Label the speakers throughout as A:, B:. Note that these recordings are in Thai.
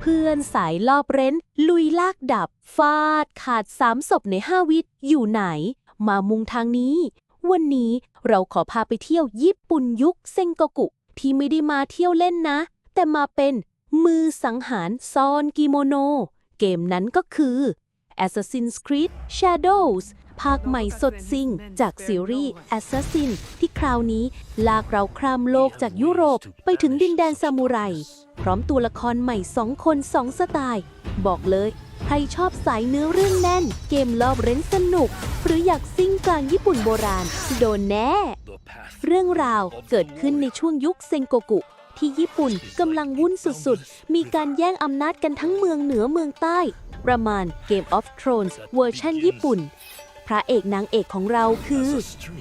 A: เพื่อนสายลอบเร้น ลุยลากดับ ฟาดขาดสามศพในห้าวิอยู่ไหน มามุงทางนี้ วันนี้เราขอพาไปเที่ยวญี่ปุ่นยุคเซงโกกุ ที่ไม่ได้มาเที่ยวเล่นนะ แต่มาเป็นมือสังหารซอนกิโมโน เกมนั้นก็คือ Assassin's Creed Shadows ภาคใหม่สดซิ่ง จากซีรีส์ Assassin ที่คราวนี้ลากเราครามโลกจากยุโรปไปถึงดินแดนซามูไร พร้อมตัวละครใหม่สองคนสองสไตล์ บอกเลย ใครชอบสายเนื้อเรื่องแน่น เกมรอบเร้นสนุก หรืออยากซิ่งกลางญี่ปุ่นโบราณ โดนแน่ เรื่องราวเกิดขึ้นในช่วงยุคเซงโกกุที่ญี่ปุ่นกำลังวุ่นสุดๆ มีการแย่งอำนาจกันทั้งเมืองเหนือเมืองใต้ ประมาณ Game of Thrones เวอร์ชันญี่ปุ่น พระเอกนางเอกของเราคือ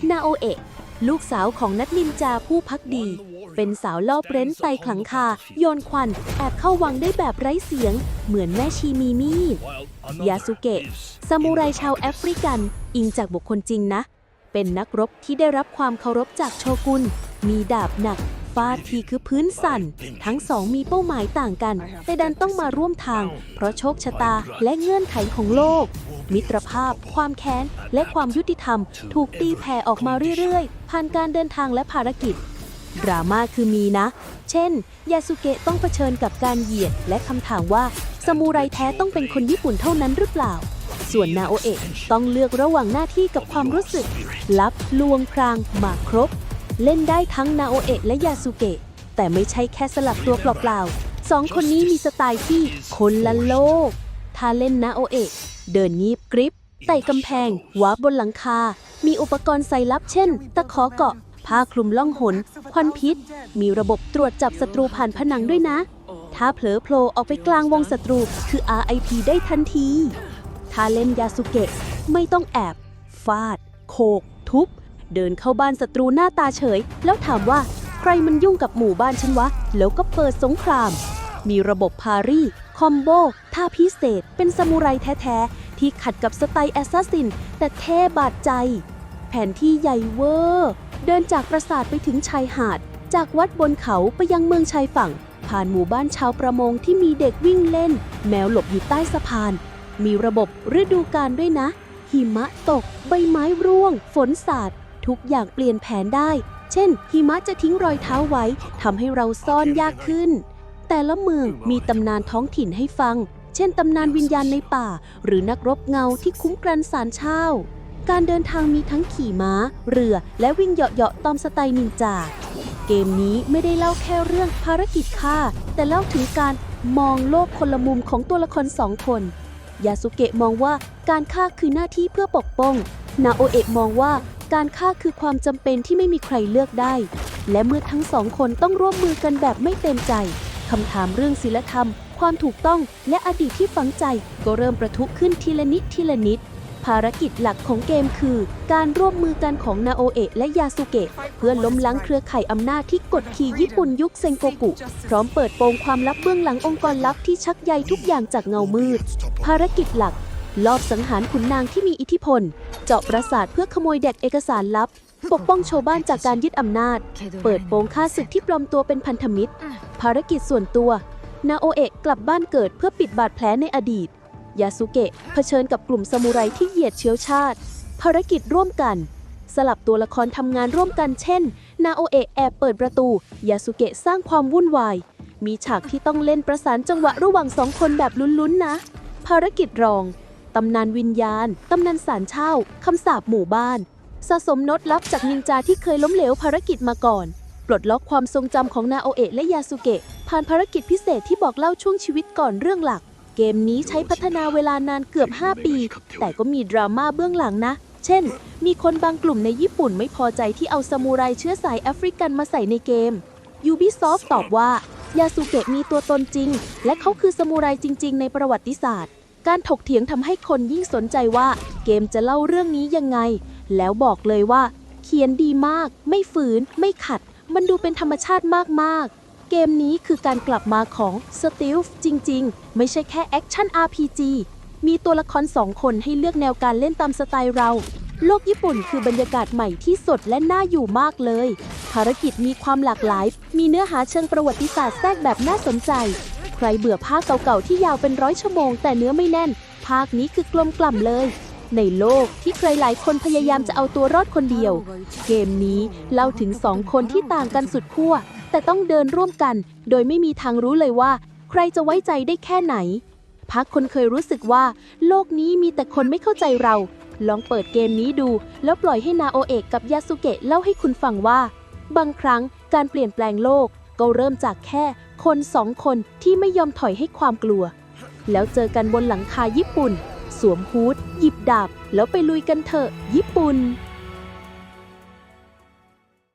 A: นาโอเอะลูกสาวของนักนินจาผู้พักดี เป็นสาวลอบเร้นไตขลังคา โยนควัน แอบเข้าวังได้แบบไร้เสียง เหมือนแม่ชีมีมีดยาสุเกะซามูไรชาวแอฟริกัน อิงจากบุคคลจริงนะ เป็นนักรบที่ได้รับความเคารพจากโชกุน มีดาบหนักฟาดทีคือพื้นสั่น ทั้งสองมีเป้าหมายต่างกัน แต่ดันต้องมาร่วมทาง เพราะโชคชะตาและเงื่อนไขของโลก มิตรภาพ ความแค้น และความยุติธรรม ถูกตีแผ่ออกมาเรื่อยๆ ผ่านการเดินทางและภารกิจ ดราม่าคือมีนะ เช่น ยาสุเกะต้องเผชิญกับการเหยียด และคำถามว่าสมูไรแท้ต้องเป็นคนญี่ปุ่นเท่านั้นหรือเปล่า ส่วนนาโอเอะต้องเลือกระหว่างหน้าที่กับความรู้สึก ลับ ลวงพราง มาครบ เล่นได้ทั้งนาโอเอะและยาสุเกะ แต่ไม่ใช่แค่สลับตัวเปล่าๆสองคนนี้มีสไตล์ที่คนละโลก ถ้าเล่นนาโอเอะ เดินงีบกริบไต่กำแพงวาร์ปบนหลังคา มีอุปกรณ์ใส่ลับเช่น ตะขอเกาะ ผ้าคลุมล่องหน ควันพิษ มีระบบตรวจจับศัตรูผ่านผนังด้วยนะ ถ้าเผลอโผล่ออกไปกลางวงศัตรู คือ RIP ได้ทันที ถ้าเล่นยาสุเกะ ไม่ต้องแอบ ฟาดโขกทุบ เดินเข้าบ้านศัตรูหน้าตาเฉย แล้วถามว่า ใครมันยุ่งกับหมู่บ้านฉันวะ แล้วก็เปิดสงคราม มีระบบพารีคอมโบ ท่าพิเศษ เป็นซามูไรแท้ๆ ที่ขัดกับสไตล์แอสซัสซิน แต่เท่บาดใจ แผนที่ใหญ่เวอร์ เดินจากปราสาทไปถึงชายหาด จากวัดบนเขาไปยังเมืองชายฝั่ง ผ่านหมู่บ้านชาวประมงที่มีเด็กวิ่งเล่น แมวหลบอยู่ใต้สะพาน มีระบบฤดูกาลด้วยนะ หิมะตก ใบไม้ร่วง ฝนสาด ทุกอย่างเปลี่ยนแผนได้ เช่น หิมะจะทิ้งรอยเท้าไว้ทำให้เราซ่อนยากขึ้น แต่ละเมืองมีตำนานท้องถิ่นให้ฟัง เช่นตำนานวิญญาณในป่า หรือนักรบเงาที่คุ้มกันสารเช่า การเดินทางมีทั้งขี่ม้า เรือและวิ่งเหาะๆตามสไตล์นินจา เกมนี้ไม่ได้เล่าแค่เรื่องภารกิจฆ่า แต่เล่าถึงการมองโลกคนละมุมของตัวละครสองคน ยาสุเกะมองว่าการฆ่าคือหน้าที่เพื่อปกป้อง นาโอเอะมองว่าการฆ่าคือความจำเป็นที่ไม่มีใครเลือกได้ และเมื่อทั้งสองคนต้องร่วมมือกันแบบไม่เต็มใจ คำถามเรื่องศีลธรรม ความถูกต้องและอดีตที่ฝังใจ ก็เริ่มประทุขึ้นทีละนิดทีละนิด ภารกิจหลักของเกมคือ การร่วมมือกันของนาโอเอะและยาสุเกะเพื่อล้มล้างเครือข่ายอำนาจที่กดขี่ญี่ปุ่นยุคเซงโกกุ พร้อมเปิดโปงความลับเบื้องหลังองค์กรลับที่ชักใยทุกอย่างจากเงามืด ภารกิจหลัก ลอบสังหารขุนนางที่มีอิทธิพล เจาะปราสาทเพื่อขโมยเด็ดเอกสารลับปกป้องชาวบ้านจากการยึดอำนาจ เปิดโปงฆ่าศึกที่ปลอมตัวเป็นพันธมิตร ภารกิจส่วนตัว นาโอเอะกลับบ้านเกิดเพื่อปิดบาดแผลในอดีต ยาสุเกะเผชิญกับกลุ่มซามูไรที่เหยียดเชื้อชาติ ภารกิจร่วมกัน สลับตัวละครทำงานร่วมกันเช่น นาโอเอะแอบเปิดประตู ยาสุเกะสร้างความวุ่นวาย มีฉากที่ต้องเล่นประสานจังหวะระหว่างสองคนแบบลุ้นๆนะ ภารกิจรอง ตำนานวิญญาณ ตำนานสารเช่า คำสาปหมู่บ้าน สะสมน้ตลับจากนินจาที่เคยล้มเหลวภารกิจมาก่อน ปลดล็อกความทรงจำของนาโอเอะและยาสุเกะผ่านภารกิจพิเศษที่บอกเล่าช่วงชีวิตก่อนเรื่องหลัก เกมนี้ใช้พัฒนาเวลานานเกือบ 5 ปี แต่ก็มีดราม่าเบื้องหลังนะ เช่น มีคนบางกลุ่มในญี่ปุ่นไม่พอใจที่เอาซามูไรเชื้อสายแอฟริกันมาใส่ในเกม Ubisoft ตอบว่ายาสุเกะมีตัวตนจริง และเขาคือซามูไรจริง ๆ ในประวัติศาสตร์ การถกเถียงทำให้คนยิ่งสนใจว่าเกมจะเล่าเรื่องนี้ยังไง แล้วบอกเลยว่า เขียนดีมาก ไม่ฝืน ไม่ขัด มันดูเป็นธรรมชาติมากๆ เกมนี้คือการกลับมาของ Stealth จริง ๆ ไม่ใช่แค่ Action RPG มีตัวละครสองคนให้เลือกแนวการเล่นตามสไตล์เรา โลกญี่ปุ่นคือบรรยากาศใหม่ที่สดและน่าอยู่มากเลย ภารกิจมีความหลากหลาย มีเนื้อหาเชิงประวัติศาสตร์แทรกแบบน่าสนใจ ใครเบื่อภาคเก่าๆที่ยาวเป็นร้อยชั่วโมงแต่เนื้อไม่แน่น ภาคนี้คือกลมกล่ำเลย ในโลกที่ใครหลายคนพยายามจะเอาตัวรอดคนเดียว เกมนี้เล่าถึงสองคนที่ต่างกันสุดขั้วแต่ต้องเดินร่วมกัน โดยไม่มีทางรู้เลยว่า ใครจะไว้ใจได้แค่ไหน พักคนเคยรู้สึกว่า โลกนี้มีแต่คนไม่เข้าใจเรา ลองเปิดเกมนี้ดู แล้วปล่อยให้นาโอเอะกับยาสุเกะเล่าให้คุณฟังว่า บางครั้งการเปลี่ยนแปลงโลกก็เริ่มจากแค่คนสองคนที่ไม่ยอมถอยให้ความกลัว แล้วเจอกันบนหลังคาญี่ปุ่น สวมฮูด หยิบดาบแล้วไปลุยกันเถอะ ญี่ปุ่น